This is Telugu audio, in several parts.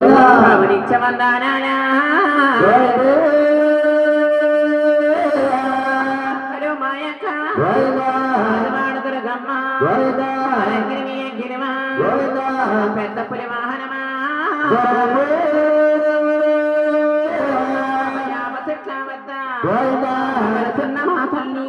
నిత్యమందానా హలో మాయక్క దుర్గమ్మ గిరిమి గిరిమా పెద్ద పులి వాహనమా చెట్ల వద్ద వెళుతున్న తల్లి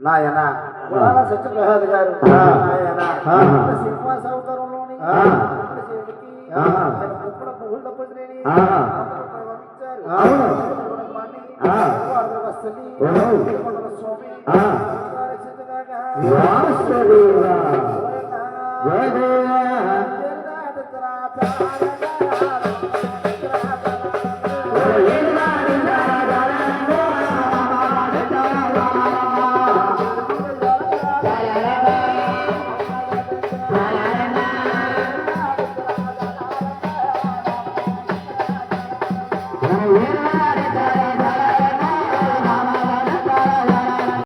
నాయన. పురాణ సత్యప్రసాద్ గారు. నాయన. సింహాసవతారంలోని ఇప్పుడు బహుళ Raghuram.